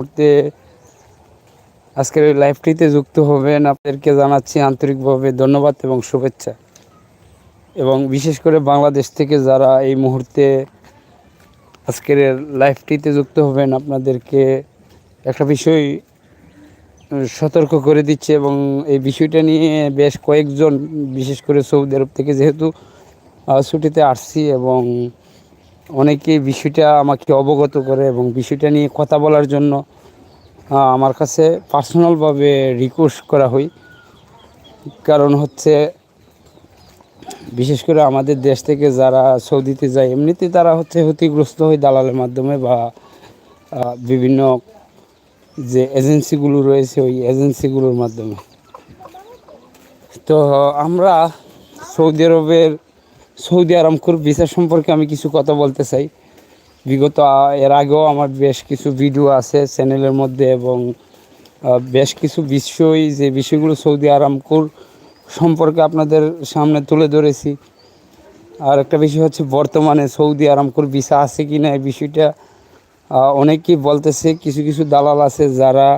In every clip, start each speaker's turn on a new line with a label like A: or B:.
A: মুহূর্তে আজকের এই লাইভটিতে যুক্ত হবেন আপনাদেরকে জানাচ্ছি আন্তরিকভাবে ধন্যবাদ এবং শুভেচ্ছা। এবং বিশেষ করে বাংলাদেশ থেকে যারা এই মুহূর্তে আজকের লাইভটিতে যুক্ত হবেন, আপনাদেরকে একটা বিষয় সতর্ক করে দিচ্ছে এবং এই বিষয়টা নিয়ে বেশ কয়েকজন, বিশেষ করে সৌদি আরব থেকে যেহেতু ছুটিতে আসছি এবং অনেকেই বিষয়টা আমাকে অবগত করে এবং বিষয়টা নিয়ে কথা বলার জন্য আমার কাছে পার্সোনালভাবে রিকোয়েস্ট করা হয়। কারণ হচ্ছে, বিশেষ করে আমাদের দেশ থেকে যারা সৌদিতে যায়, এমনিতে তারা হচ্ছে ক্ষতিগ্রস্ত হয় দালালের মাধ্যমে বা বিভিন্ন যে এজেন্সিগুলো রয়েছে, ওই এজেন্সিগুলোর মাধ্যমে। তো আমরা সৌদি আরবের সৌদি আরামকুর ভিসা সম্পর্কে আমি কিছু কথা বলতে চাই। বিগত, এর আগেও আমার বেশ কিছু ভিডিও আছে চ্যানেলের মধ্যে এবং বেশ কিছু বিষয় যে বিষয়গুলো সৌদি আরামকুর সম্পর্কে আপনাদের সামনে তুলে ধরেছি। আর একটা বিষয় হচ্ছে বর্তমানে সৌদি আরামকুর ভিসা আছে কি না এই বিষয়টা অনেকেই বলতেছে, কিছু কিছু দালাল আছে যারা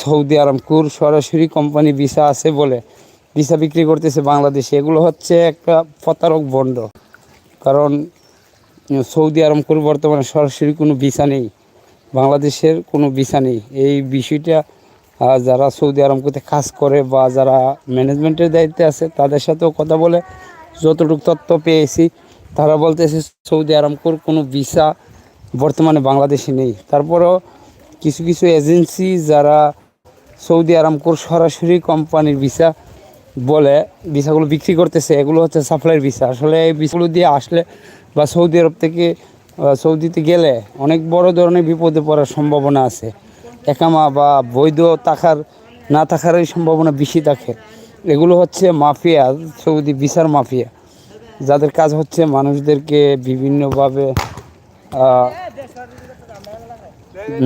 A: সৌদি আরামকুর সরাসরি কোম্পানি ভিসা আছে বলে। ভিসা বিক্রি করতেছে বাংলাদেশে। এগুলো হচ্ছে একটা প্রতারক বন্ড কারণ সৌদি আরামকুর বর্তমানে সরাসরি কোনো ভিসা নেই। বাংলাদেশের কোনো ভিসা নেই। এই বিষয়টা যারা সৌদি আরামকুতে কাজ করে বা যারা ম্যানেজমেন্টের দায়িত্বে আছে, তাদের সাথেও কথা বলে। যতটুকু তথ্য পেয়েছি, তারা বলতেছে সৌদি আরামকুর কোনো ভিসা বর্তমানে বাংলাদেশে নেই। তারপরেও কিছু কিছু এজেন্সি যারা সৌদি আরামকুর সরাসরি কোম্পানির ভিসা বলে, ভিসাগুলো বিক্রি করতেছে, এগুলো হচ্ছে সাপ্লাইয়ের ভিসা। আসলে এই ভিসাগুলো দিয়ে আসলে, বা সৌদি আরব থেকে সৌদিতে গেলে অনেক বড় ধরনের বিপদে পড়ার সম্ভাবনা আছে। একামা বা বৈধ থাকার, না থাকার এই সম্ভাবনা বেশি থাকে। এগুলো হচ্ছে মাফিয়া, সৌদি ভিসার মাফিয়া। যাদের কাজ হচ্ছে মানুষদেরকে বিভিন্নভাবে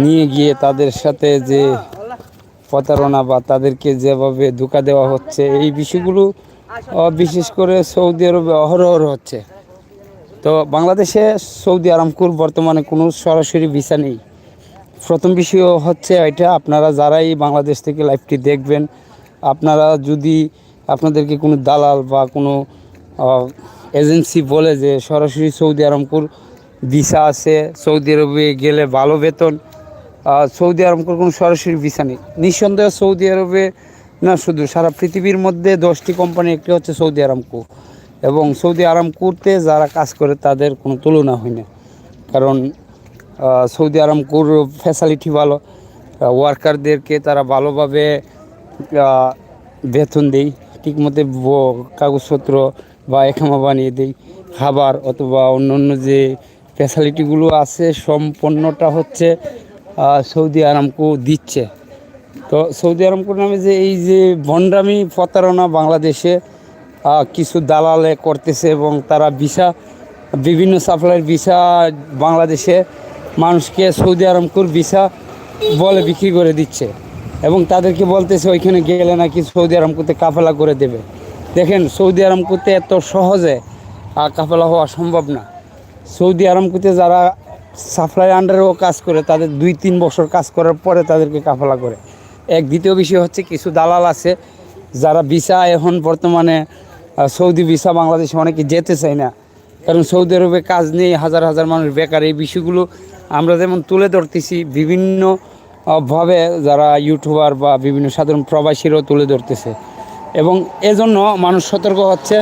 A: নিয়ে গিয়ে তাদের সাথে যে প্রতারণা বা তাদেরকে যেভাবে ধোকা দেওয়া হচ্ছে, এই বিষয়গুলো বিশেষ করে সৌদি আরবে অহরহর হচ্ছে। তো বাংলাদেশে সৌদি আরামকুর বর্তমানে কোনো সরাসরি ভিসা নেই। প্রথম বিষয় হচ্ছে এটা, আপনারা যারাই বাংলাদেশ থেকে লাইভটি দেখবেন, আপনারা যদি আপনাদেরকে কোনো দালাল বা কোনো এজেন্সি বলে যে সরাসরি সৌদি আরামপুর ভিসা আছে, সৌদি আরবে গেলে ভালো বেতন সৌদি আরামপুর কোনো সরাসরি ভিসা নেই। নিঃসন্দেহে সৌদি আরবে, না শুধু, সারা পৃথিবীর মধ্যে দশটি কোম্পানি একটি হচ্ছে সৌদি আরামকো। এবং সৌদি আরামকুরতে যারা কাজ করে, তাদের কোনো তুলনা হয় না। কারণ সৌদি আরামকুর ফ্যাসিলিটি ভালো ওয়ার্কারদেরকে তারা ভালোভাবে বেতন দেয় ঠিকমতো কাগজপত্র বা একামা বানিয়ে দেয় খাবার অথবা অন্য অন্য যে ফ্যাসিলিটিগুলো আছে সম্পূর্ণটা হচ্ছে সৌদি আরামকো দিচ্ছে। তো সৌদি আরামকোর নামে যে এই যে ভণ্ডামি প্রতারণা বাংলাদেশে কিছু দালালে করতেছে এবং তারা ভিসা, বিভিন্ন সাপ্লাইয়ের ভিসা বাংলাদেশে মানুষকে সৌদি আরামকোর ভিসা বলে বিক্রি করে দিচ্ছে এবং তাদেরকে বলতেছে ওইখানে গেলে নাকি সৌদি আরামকোতে কাফেলা করে দেবে। দেখেন, সৌদি আরামকোতে এত সহজে কাফেলা হওয়া সম্ভব না। সৌদি আরামকোতে যারা সাপ্লাই আন্ডারেও কাজ করে, তাদের দুই তিন বছর কাজ করার পরে তাদেরকে কাফেলা করে। এক দ্বিতীয় বিষয় হচ্ছে কিছু দালাল আছে, যারা ভিসা এখন বর্তমানে সৌদি ভিসা বাংলাদেশে অনেকে যেতে চায় না। কারণ সৌদি আরবে কাজ নেই, হাজার হাজার মানুষ বেকার। এই বিষয়গুলো আমরা যেমন তুলে ধরতেছি, বিভিন্ন ভাবে যারা ইউটিউবার বা বিভিন্ন সাধারণ প্রবাসীরাও তুলে ধরতেছে। এবং এজন্য মানুষ সতর্ক হচ্ছে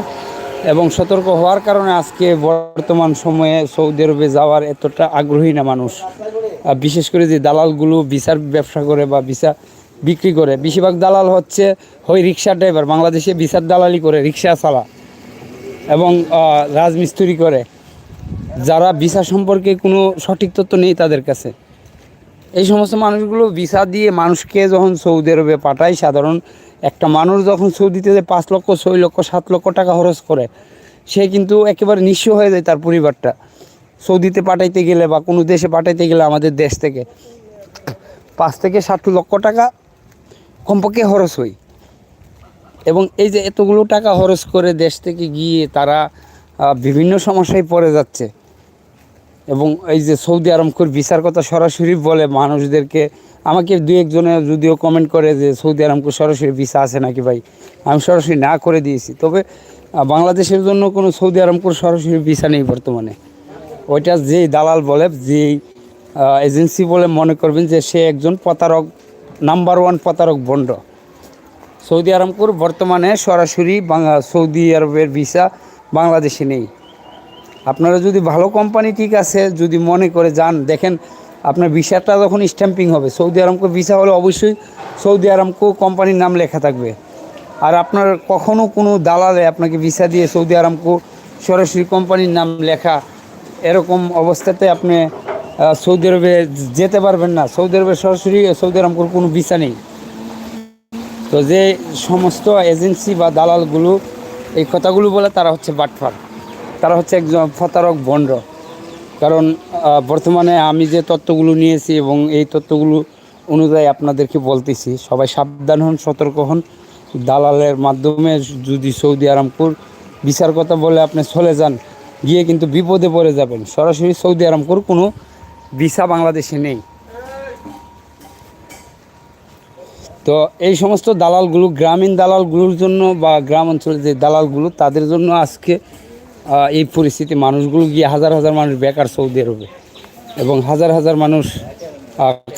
A: এবং সতর্ক হওয়ার কারণে আজকে বর্তমান সময়ে সৌদি আরবে যাওয়ার এতটা আগ্রহী না মানুষ। বিশেষ করে যে দালালগুলো বিচার ব্যবসা করে বা ভিসা বিক্রি করে, বেশিরভাগ দালাল হচ্ছে হয় রিক্সা ড্রাইভার, বাংলাদেশে বিচার দালালি করে, রিক্সা চালা এবং রাজমিস্ত্রি করে। যারা ভিসা সম্পর্কে কোনো সঠিক তথ্য নেই তাদের কাছে। এই সমস্ত মানুষগুলো ভিসা দিয়ে মানুষকে যখন সৌদি আরবে পাঠায়, সাধারণ একটা মানুষ যখন সৌদিতে যে পাঁচ লক্ষ, ছয় লক্ষ, সাত লক্ষ টাকা খরচ করে, সে কিন্তু একেবারে নিঃস্ব হয়ে যায় তার পরিবারটা। সৌদিতে পাঠাইতে গেলে বা কোনো দেশে পাঠাইতে গেলে আমাদের দেশ থেকে পাঁচ থেকে সাত লক্ষ টাকা কমপক্ষে খরচ হয়। এবং এই যে এতগুলো টাকা খরচ করে দেশ থেকে গিয়ে তারা বিভিন্ন সমস্যায় পড়ে যাচ্ছে। এবং এই যে সৌদি আরামকোর বিচার কথা সরাসরি বলে মানুষদেরকে আমাকে দু একজনে যদিও কমেন্ট করে যে সৌদি আরামকোর সরাসরি ভিসা আছে নাকি ভাই? আমি সরাসরি না করে দিয়েছি। তবে বাংলাদেশের জন্য কোনো সৌদি আরামকোর সরাসরি ভিসা নেই বর্তমানে। ওইটা যেই দালাল বলে যেই এজেন্সি বলে মনে করবেন যে সে একজন প্রতারক নাম্বার ওয়ান প্রতারক বন্ড। সৌদি আরামপুর বর্তমানে সরাসরি বাংলা, সৌদি আরবের ভিসা বাংলাদেশে নেই। আপনারা যদি ভালো কোম্পানি ঠিক আছে, যদি মনে করে যান, দেখেন আপনার ভিসাটা যখন স্ট্যাম্পিং হবে, সৌদি আরামকো ভিসা হলে অবশ্যই সৌদি আরামকো কোম্পানির নাম লেখা থাকবে। আর আপনার কখনো কোনো দালালে আপনাকে ভিসা দিয়ে সৌদি আরামকো সরাসরি কোম্পানির নাম লেখা এরকম অবস্থাতে আপনি সৌদি আরবে যেতে পারবেন না। সৌদি আরবে সরাসরি সৌদি আরামকোর কোনো ভিসা নেই। তো যে সমস্ত এজেন্সি বা দালালগুলো এই কথাগুলো বলে তারা হচ্ছে বাটফার তারা হচ্ছে একজন প্রতারক বন্ড। কারণ বর্তমানে আমি যে তত্ত্বগুলো নিয়েছি এবং এই তত্ত্বগুলো অনুযায়ী আপনাদেরকে বলতেছি, সবাই সাবধান হন, সতর্ক হন। দালালের মাধ্যমে যদি সৌদি আরামপুর বিচার কথা বলে আপনি চলে যান, গিয়ে কিন্তু বিপদে পড়ে যাবেন। সরাসরি সৌদি আরামপুর কোনো ভিসা বাংলাদেশে নেই। তো এই সমস্ত দালালগুলো, গ্রামীণ দালালগুলোর জন্য বা গ্রাম অঞ্চলের যে দালালগুলো, তাদের জন্য আজকে এই পরিস্থিতি মানুষগুলো গিয়ে হাজার হাজার মানুষ বেকার সৌদি আরবে। এবং হাজার হাজার মানুষ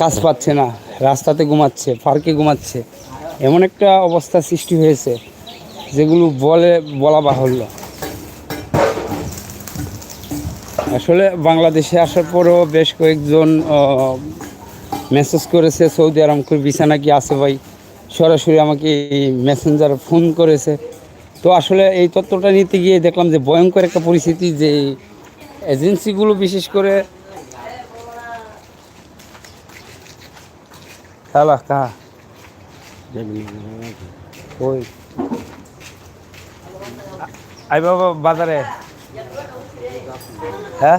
A: কাজ পাচ্ছে না, রাস্তাতে ঘুমাচ্ছে, পার্কে ঘুমাচ্ছে। এমন একটা অবস্থা সৃষ্টি হয়েছে, যেগুলো বলে, বলা বাহুল্য। আসলে বাংলাদেশে আসার পরও বেশ কয়েকজন মেসেজ করেছে, সৌদি আরামকুর বিছানা কি আছে ভাই? সরাসরি আমাকে মেসেঞ্জারে ফোন করেছে। তো আসলে এই তথ্যটা নিতে গিয়ে দেখলাম যে ভয়ঙ্কর একটা পরিস্থিতি যে এজেন্সিগুলো বিশেষ করে ওই। আই বাবা, বাজারে। হ্যাঁ?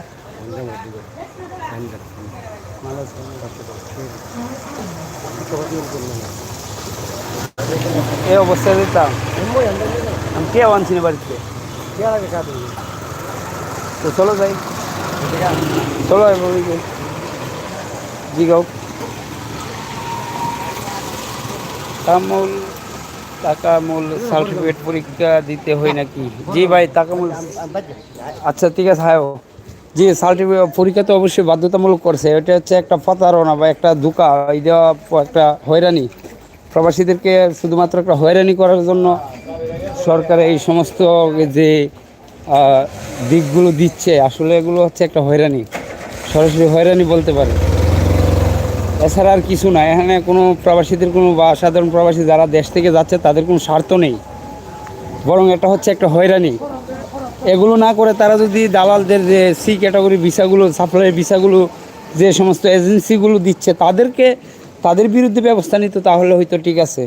A: এই অবস্থায় দিতাম আমি কে আনছি না বাড়িতে? তো চলো যাই। চলো। জি গাও তামুল টাকামূল সার্টিফিকেট পরীক্ষা দিতে হয় নাকি? জি ভাই টাকামূল আচ্ছা ঠিক আছে হ্যাঁ জি সার্টিফিকেট পরীক্ষা তো অবশ্যই বাধ্যতামূলক করছে। এটা হচ্ছে একটা প্রতারণা বা একটা ধোকা। এটা একটা হয়রানি। প্রবাসীদেরকে শুধুমাত্র একটা হয়রানি করার জন্য সরকার এই সমস্ত যে দিকগুলো দিচ্ছে, আসলে এগুলো হচ্ছে একটা হয়রানি। সরাসরি হয়রানি বলতে পারে। এছাড়া আর কিছু না, এখানে কোনো প্রবাসীদের কোনো বা সাধারণ প্রবাসী যারা দেশ থেকে যাচ্ছে, তাদের কোনো স্বার্থ নেই। বরং এটা হচ্ছে একটা হয়রানি। এগুলো না করে তারা যদি দালালদের যে সি ক্যাটাগরি ভিসাগুলো, সাপ্লাই ভিসাগুলো, যে সমস্ত এজেন্সিগুলো দিচ্ছে, তাদেরকে, তাদের বিরুদ্ধে ব্যবস্থা নিত, তাহলে হয়তো ঠিক আছে।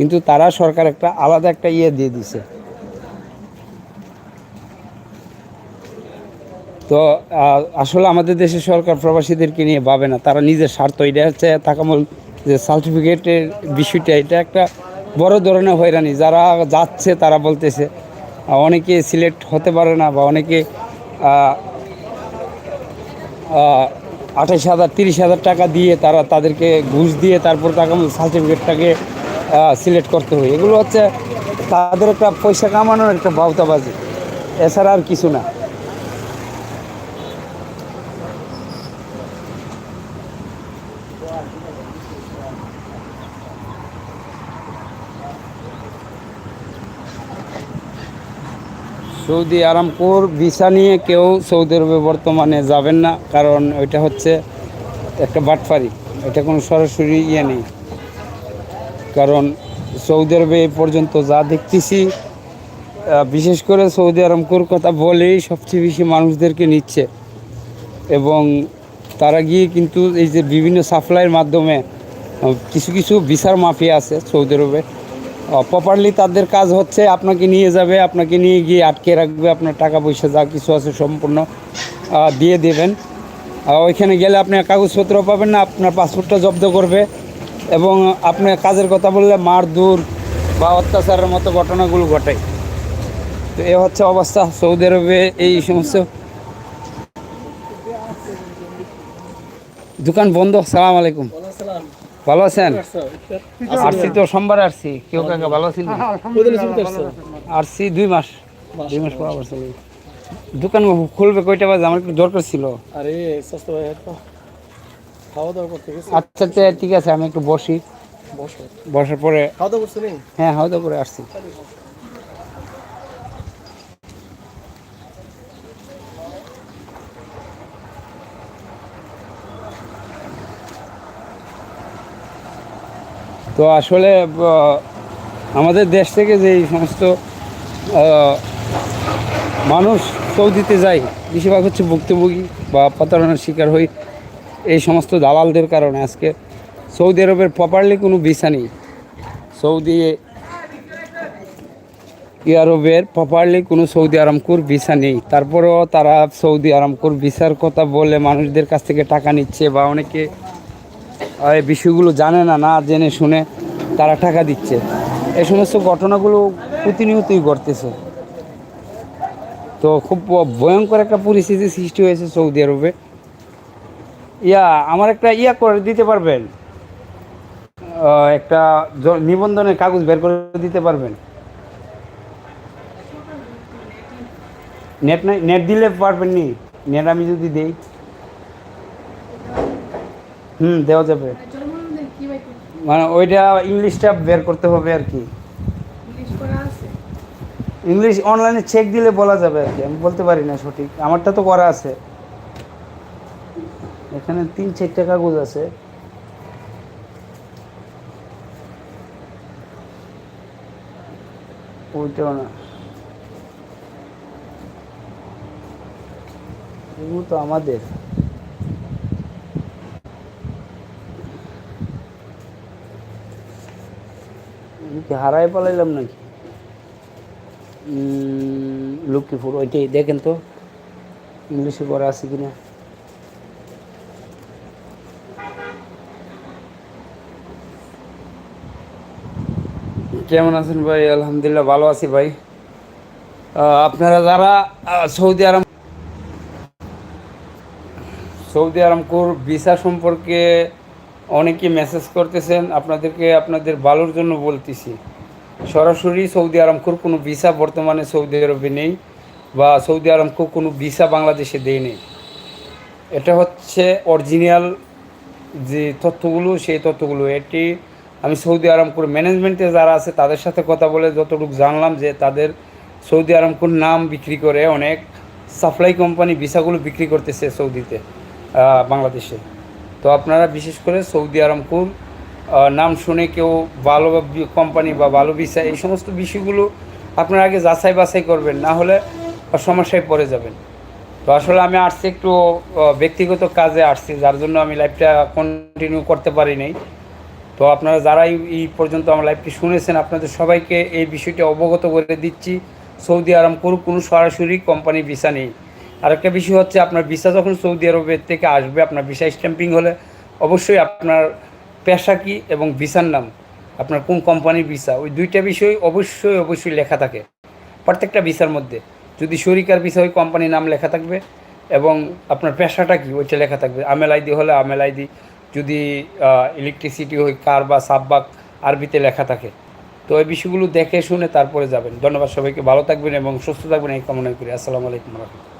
A: কিন্তু তারা সরকার একটা আলাদা একটা ইয়ে দিয়ে দিছে। তো আসলে আমাদের দেশের সরকার প্রবাসীদেরকে নিয়ে ভাবে না, তারা নিজের স্বার্থ, এটা হচ্ছে তাকামল যে সার্টিফিকেটের বিষয়টা, এটা একটা বড় ধরনের হয়রানি। যারা যাচ্ছে, তারা বলতেছে অনেকে সিলেক্ট হতে পারে না বা অনেকে আঠাশ হাজার, তিরিশ হাজার টাকা দিয়ে তারা তাদেরকে ঘুষ দিয়ে তারপর তাকামল সার্টিফিকেটটাকে সিলেক্ট করতে হয় এগুলো হচ্ছে তাদের একটা পয়সা কামানোর একটা বাউতাবাজি এছাড়া আর কিছু না। সৌদি আরামপুর ভিসা নিয়ে কেউ সৌদি আরবে বর্তমানে যাবেন না, কারণ ওইটা হচ্ছে একটা বাটফারি। এটা কোনো সরাসরি ইয়ে নেই। কারণ সৌদি আরবে এই পর্যন্ত যা দেখতেছি বিশেষ করে সৌদি আরামপুর কথা বলেই সবচেয়ে বেশি মানুষদেরকে নিচ্ছে। এবং তারা গিয়ে কিন্তু এই যে বিভিন্ন সাপ্লাইয়ের মাধ্যমে কিছু কিছু বিচার মাফিয়া আছে সৌদি আরবে। প্রপারলি তাদের কাজ হচ্ছে আপনাকে নিয়ে যাবে, আপনাকে নিয়ে গিয়ে আটকে রাখবে, আপনার টাকা পয়সা যা কিছু আছে সম্পূর্ণ দিয়ে দেবেন। ওইখানে গেলে আপনি কাগজপত্র পাবেন না, আপনার পাসপোর্টটা জব্দ করবে। এবং আপনি কাজের কথা বললে মার মারধর বা অত্যাচারের মতো ঘটনাগুলো ঘটায় তো এ হচ্ছে অবস্থা সৌদি আরবে এই সমস্ত। দোকান বন্ধ, সালাম আলাইকুম। ভালো আছেন? আসছি তো সোমবার আসছি কেউ কাকা ভালো আছেন আসছি দুই মাস দুই মাস পর আবার দোকান খুলবে কয়টা বাজে? আমার একটু দরকার ছিল।
B: আরে খাওয়া দাওয়া করতে গেছি
A: আচ্ছা আচ্ছা ঠিক আছে আমি একটু বসি।
B: বসো।
A: বসার পরে
B: খাওয়া দাওয়া করছ নেই
A: হ্যাঁ হাওদা করে আসছি। তো আসলে আমাদের দেশ থেকে যে সমস্ত মানুষ সৌদিতে যায় বেশিরভাগ হচ্ছে ভুক্তভোগী বা প্রতারণার শিকার হই এই সমস্ত দালালদের কারণে আজকে সৌদি আরবের প্রপারলি কোনো ভিসা নেই। সৌদি আরবের প্রপারলি কোনো সৌদি আরামকুর ভিসা নেই। তারপরেও তারা সৌদি আরামকুর ভিসার কথা বলে মানুষদের কাছ থেকে টাকা নিচ্ছে বা অনেকে এই বিষয়গুলো জানে না না জেনে শুনে তারা টাকা দিচ্ছে। এই সমস্ত ঘটনাগুলো প্রতিনিয়তই ঘটতেছে। তো খুব ভয়ঙ্কর একটা পরিস্থিতি সৃষ্টি হয়েছে সৌদি আরবে। ইয়া, আমার একটা ইয়া করে দিতে পারবেন। একটা নিবন্ধনের কাগজ বের করে দিতে পারবেন। নেট নেট দিলে পারবেন নি। নেট আমি যদি দেই। হুম, দেওয়া যাবে। মানে ওইটা ইংলিশটা বের করতে হবে আর কি। ইংলিশ অনলাইনে চেক দিলে বলা যাবে আর কি। আমি বলতে পারি না সঠিক। আমারটা তো করা আছে। এখানে তিন চারটে কাগজ আছে। ওইটাও না। এগুলো তো আমাদের। আমি হারাই পালাইলাম নাকি? লক্ষ্মীপুর, ওইটাই। দেখেন তো, ইংলিশে করা আছে কিনা। কেমন আছেন ভাই? আলহামদুলিল্লাহ ভালো আছি ভাই। আপনারা যারা সৌদি আরব সৌদি আরামকোর ভিসা সম্পর্কে অনেকে মেসেজ করতেছেন, আপনাদেরকে আপনাদের ভালোর জন্য বলতেছি। সরাসরি সৌদি আরামকোর কোনো ভিসা বর্তমানে সৌদি আরবে নেই বা সৌদি আরামকো কোনো ভিসা বাংলাদেশে দেয় নেই। এটা হচ্ছে অরিজিনাল যে তথ্যগুলো, সেই তথ্যগুলো। এটি আমি সৌদি আরামকোর ম্যানেজমেন্টে যারা আছে তাদের সাথে কথা বলে যতটুকু জানলাম যে তাদের সৌদি আরামকোর নাম বিক্রি করে অনেক সাপ্লাই কোম্পানি ভিসাগুলো বিক্রি করতেছে সৌদিতে বাংলাদেশে। তো আপনারা বিশেষ করে সৌদি আরামকোর আহ, নাম শুনে কেউ ভালো কোম্পানি বা ভালো ভিসা এই সমস্ত বিষয়গুলো আপনারা আগে যাচাই বাছাই করবেন না হলে সমস্যায় পড়ে যাবেন। তো আসলে আমি আসছি একটু ব্যক্তিগত কাজে আসছি যার জন্য আমি লাইফটা কন্টিনিউ করতে পারি নাই। তো আপনারা যারা এই- পর্যন্ত আমার লাইভটি শুনেছেন, আপনাদের সবাইকে এই বিষয়টি অবগত করে দিচ্ছি। সৌদি আরামকোর কোনো সরাসরি কোম্পানি ভিসা নেই। আরেকটা বিষয় হচ্ছে, আপনার ভিসা যখন সৌদি আরবের থেকে আসবে, আপনার ভিসা স্ট্যাম্পিং হলে অবশ্যই আপনার পেশা কী এবং ভিসার নাম, আপনার কোন কোম্পানির ভিসা ওই দুইটা বিষয় অবশ্যই অবশ্যই লেখা থাকে। প্রত্যেকটা ভিসার মধ্যে। যদি শরিকার ভিসা ওই কোম্পানির নাম লেখা থাকবে এবং আপনার পেশাটা কি, ওইটা লেখা থাকবে। আমেল আইডি হলে আমেল আইডি যদি ইলেকট্রিসিটি হয় কার বা সাববাক আরবিতে লেখা থাকে। তো এই বিষয়গুলো দেখে শুনে তারপরে যাবেন। ধন্যবাদ সবাইকে। ভালো থাকবেন এবং সুস্থ থাকবেন এই কামনা করি। আসসালামু আলাইকুম রহমতুল্লাহ।